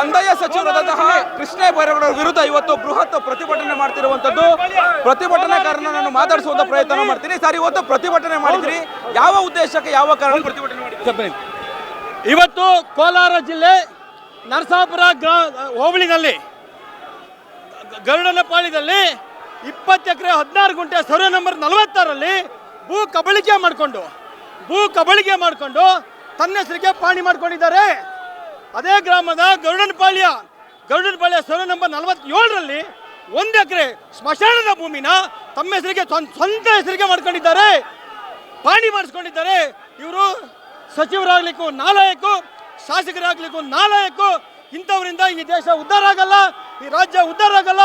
ಕಂದಾಯ ಸಚಿವರಾದಂತಹ ಕೃಷ್ಣ ಬೈರೇಗೌಡರ ವಿರುದ್ಧ ಇವತ್ತು ಬೃಹತ್ ಪ್ರತಿಭಟನೆ ಮಾಡ್ತಿರುವಂತದ್ದು. ಪ್ರತಿಭಟನಾಕಾರನನ್ನು ಮಾತಾಡಿಸುವಂತ ಪ್ರಯತ್ನ ಮಾಡ್ತೀನಿ. ಸರ್, ಇವತ್ತು ಪ್ರತಿಭಟನೆ ಮಾಡಿದ್ರಿ. ಯಾವ ಉದ್ದೇಶಕ್ಕೆ ಯಾವ ಕಾರಣ ಪ್ರತಿಭಟನೆ ಮಾಡಿದ್ರಿ? ಇವತ್ತು ಕೋಲಾರ ಜಿಲ್ಲೆ ನರಸಾಪುರ ಗ್ರಾ, ಹೋಬಳಿನಲ್ಲಿ ಗರುಡನ ಗರುಡನಪಾಳ್ಯದಲ್ಲಿ ಇಪ್ಪತ್ತು ಎಕರೆ ಹದಿನಾರು ಗುಂಟೆ ಸರ್ವೆ ನಂಬರ್ ನಲವತ್ತಾರಲ್ಲಿ ಭೂ ಕಬಳಿಕೆ ಮಾಡಿಕೊಂಡು, ಭೂ ಕಬಳಿಕೆ ಮಾಡಿಕೊಂಡು ತನ್ನ ಹೆಸರಿಗೆ ಪಾಣಿ ಮಾಡ್ಕೊಂಡಿದ್ದಾರೆ. ಅದೇ ಗ್ರಾಮದ ಗರುಡನಪಾಳ್ಯ ಗರುಡನಪಾಳ್ಯ ಸರ್ವೆ ನಂಬರ್ ನಲವತ್ತೇಳರಲ್ಲಿ ಒಂದು ಎಕರೆ ಸ್ಮಶಾನದ ಭೂಮಿನ ತಮ್ಮ ಹೆಸರಿಗೆ ಸ್ವಂತ ಹೆಸರಿಗೆ ಮಾಡ್ಕೊಂಡಿದ್ದಾರೆ. ಪಾಣಿ ಮಾಡಿಸ್ಕೊಂಡಿದ್ದಾರೆ. ಇವರು ಸಚಿವರಾಗ್ಲಿಕ್ಕೂ ನಾಲಾಯಕು ಶಾಸಕರಾಗ್ಲಿಕ್ಕೂ ನಾಲಾಯಕು ಇಂಥವರಿಂದ ಈ ದೇಶ ಉದ್ಧಾರ ಆಗಲ್ಲ ಈ ರಾಜ್ಯ ಉದ್ಧಾರ ಆಗಲ್ಲ.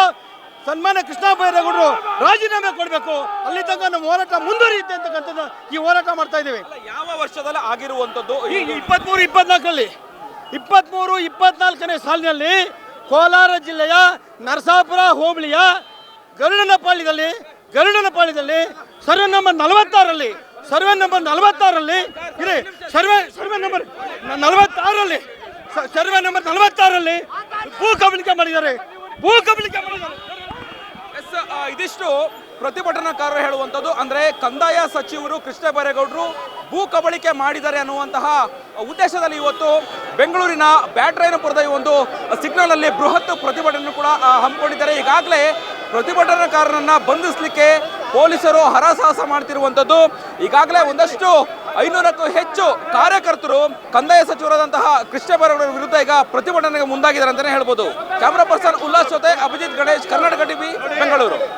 ಸನ್ಮಾನ್ಯ ಕೃಷ್ಣ ಬೈರೇಗೌಡರು ರಾಜೀನಾಮೆ ಕೊಡಬೇಕು. ಅಲ್ಲಿ ತನಕ ನಮ್ಮ ಹೋರಾಟ ಮುಂದುವರಿಯುತ್ತೆ ಅಂತಕ್ಕಂಥದ್ದು ಈ ಹೋರಾಟ ಮಾಡ್ತಾ ಇದ್ದೀವಿ. ಯಾವ ವರ್ಷದಲ್ಲಿ ಆಗಿರುವಂಥದ್ದು? ಈ ಇಪ್ಪತ್ಮೂರು ಇಪ್ಪತ್ನಾಲ್ಕರಲ್ಲಿ. ಇಪ್ಪತ್ಮೂರು, ಇಪ್ಪತ್ನಾಲ್ಕನೇ ಸಾಲಿನಲ್ಲಿ ಕೋಲಾರ ಜಿಲ್ಲೆಯ ನರಸಾಪುರ ಹೋಬಳಿಯ ಗರುಡನಪಾಳ್ಯದಲ್ಲಿ ಗರುಡನಪಾಳ್ಯದಲ್ಲಿ ಸರ್ವೆ ನಂಬರ್ ನಲವತ್ತಾರಲ್ಲಿ ಸರ್ವೆ ನಂಬರ್ ನಲವತ್ತಾರಲ್ಲಿ ಇರಿ ಸರ್ವೆ ಸರ್ವೆ ನಂಬರ್ ನಲವತ್ತಾರಲ್ಲಿ ಸರ್ವೆ ನಂಬರ್ ನಲವತ್ತಾರಲ್ಲಿ ಭೂ ಕಬಳಿಕೆ ಮಾಡಿದ್ದಾರೆ. ಭೂ ಕಬಳಿಕೆ ಮಾಡಿದ್ದಾರೆ. ಇದಿಷ್ಟು ಪ್ರತಿಭಟನಾಕಾರರು ಹೇಳುವಂಥದ್ದು. ಅಂದರೆ ಕಂದಾಯ ಸಚಿವರು ಕೃಷ್ಣ ಬೈರೇಗೌಡರು ಭೂ ಕಬಳಿಕೆ ಮಾಡಿದ್ದಾರೆ ಅನ್ನುವಂತಹ ಉದ್ದೇಶದಲ್ಲಿ ಇವತ್ತು ಬೆಂಗಳೂರಿನ ಬ್ಯಾಟ್ರಾಯನಪುರದ ಈ ಒಂದು ಸಿಗ್ನಲ್ ಅಲ್ಲಿ ಬೃಹತ್ ಪ್ರತಿಭಟನೆ ಕೂಡ ಹಮ್ಮಿಕೊಂಡಿದ್ದಾರೆ. ಈಗಾಗಲೇ ಪ್ರತಿಭಟನಾಕಾರರನ್ನ ಬಂಧಿಸಲಿಕ್ಕೆ ಪೊಲೀಸರು ಹರಸಾಹಸ ಮಾಡ್ತಿರುವಂಥದ್ದು. ಈಗಾಗಲೇ ಒಂದಷ್ಟು ಐನೂರಕ್ಕೂ ಹೆಚ್ಚು ಕಾರ್ಯಕರ್ತರು, ಕಂದಾಯ ಸಚಿವರಾದಂತಹ ಕೃಷ್ಣ ವಿರುದ್ಧ ಈಗ ಪ್ರತಿಭಟನೆಗೆ ಮುಂದಾಗಿದ್ದಾರೆ ಅಂತಲೇ ಹೇಳ್ಬೋದು. ಕ್ಯಾಮರಾ ಪರ್ಸನ್ ಉಲ್ಲಾಸ್ ಜೊತೆ ಅಭಿಜಿತ್ ಗಣೇಶ್ ಕರ್ನಾಟಕ